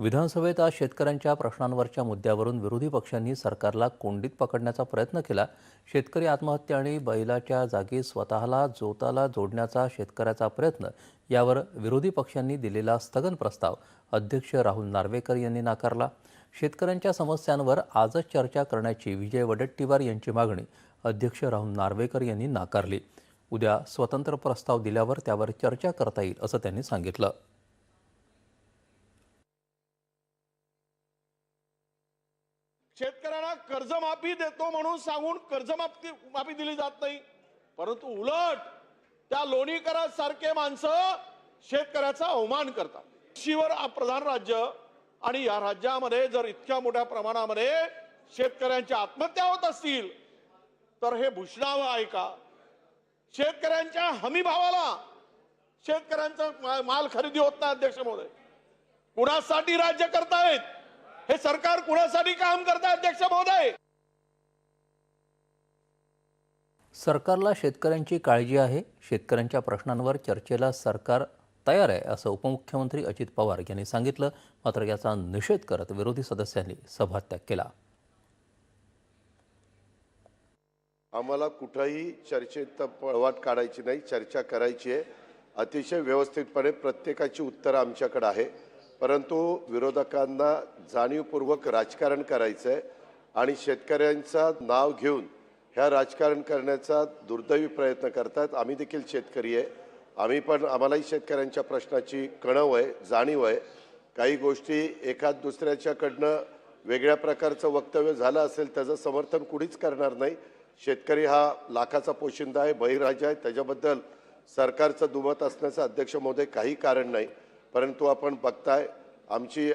विधानसभेत आज शेतकऱ्यांच्या प्रश्नांवरच्या मुद्द्यावरून विरोधी पक्षांनी सरकारला कोंडीत पकडण्याचा प्रयत्न केला. शेतकरी आत्महत्या आणि बैलाच्या जागी स्वतःला जोताला जोडण्याचा शेतकऱ्याचा प्रयत्न यावर विरोधी पक्षांनी दिलेला स्थगन प्रस्ताव अध्यक्ष राहुल नार्वेकर यांनी नाकारला. शेतकऱ्यांच्या समस्यांवर आजच चर्चा करण्याची विजय वडेट्टीवार यांची मागणी अध्यक्ष राहुल नार्वेकर यांनी नाकारली. उद्या स्वतंत्र प्रस्ताव दिल्यावर त्यावर चर्चा करता येईल असं त्यांनी सांगितलं. शेतकऱ्यांना कर्जमाफी देतो म्हणून सांगून कर्जमाफी माफी दिली जात नाही. परंतु उलट त्या लोणीकरांसारखे माणसं शेतकऱ्याचा अवमान करतात. कृषीवर प्रधान राज्य आणि या राज्यामध्ये जर इतक्या मोठ्या प्रमाणामध्ये शेतकऱ्यांच्या आत्महत्या होत असतील तर हे भूषणावं आहे का? शेतकऱ्यांच्या हमी भावाला शेतकऱ्यांचा मा- माल खरेदी होत नाही अध्यक्ष महोदय. कुणासाठी राज्य करतायत? हे सरकार कुणासाठी काम करताय अध्यक्ष महोदय? सरकारला शेतकऱ्यांची काळजी आहे. शेतकऱ्यांच्या प्रश्नांवर चर्चेला सरकार तयार आहे असं उपमुख्यमंत्री अजित पवार यांनी सांगितलं. मात्र याचा निषेध करत विरोधी सदस्यांनी सभात्याग केला. आम्हाला कुठंही चर्चेत पळवाट काढायची नाही चर्चा करायची आहे. अतिशय व्यवस्थितपणे प्रत्येकाची उत्तरं आमच्याकडे आहे. परंतु विरोधकांना जाणीवपूर्वक राजकारण करायचं आहे आणि शेतकऱ्यांचा नाव घेऊन ह्या राजकारण करण्याचा दुर्दैवी प्रयत्न करतात आम्ही देखील शेतकरी आहे. आम्ही पण आम्हालाही शेतकऱ्यांच्या प्रश्नाची कणव आहे जाणीव आहे. काही गोष्टी एखाद दुसऱ्याच्याकडनं वेगळ्या प्रकारचं वक्तव्य झालं असेल त्याचं समर्थन कुणीच करणार नाही. शेतकरी हा लाखाचा पोशिंदा आहे बहिराजा आहे. त्याच्याबद्दल सरकारचं दुमत असण्याचं अध्यक्ष महोदय काही कारण नाही. परंतु आपण बघताय आमची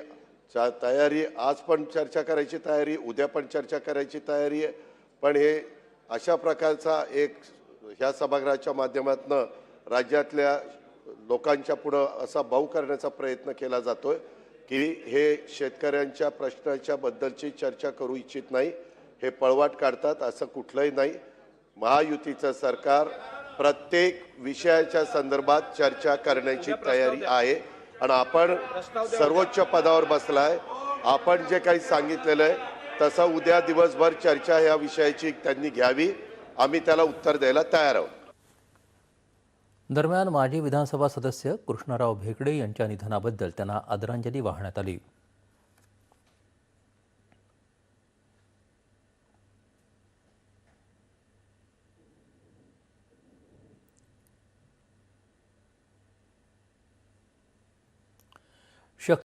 चा तयारी आज पण चर्चा करायची तयारी उद्या पण चर्चा करायची तयारी आहे. पण हे अशा प्रकारचा एक ह्या सभागृहाच्या माध्यमातून राज्यातल्या लोकांच्या पुढं असा भाऊ करण्याचा प्रयत्न केला जातोय की हे शेतकऱ्यांच्या प्रश्नाच्या बद्दलची चर्चा करू इच्छित नाही. हे पळवाट काढतात असं कुठलंही नाही. महायुतीचं सरकार प्रत्येक विषयाच्या संदर्भात चर्चा करण्याची तयारी आहे. आणि आपण सर्वोच्च पदावर बसलाय. आपण जे काही सांगितलेलं आहे तसं उद्या दिवसभर चर्चा या विषयाची त्यांनी घ्यावी. आम्ही त्याला उत्तर द्यायला तयार आहोत. दरम्यान माजी विधानसभा सदस्य कृष्णराव भेकडे यांच्या निधनाबद्दल त्यांना आदरांजली वाहण्यात आली.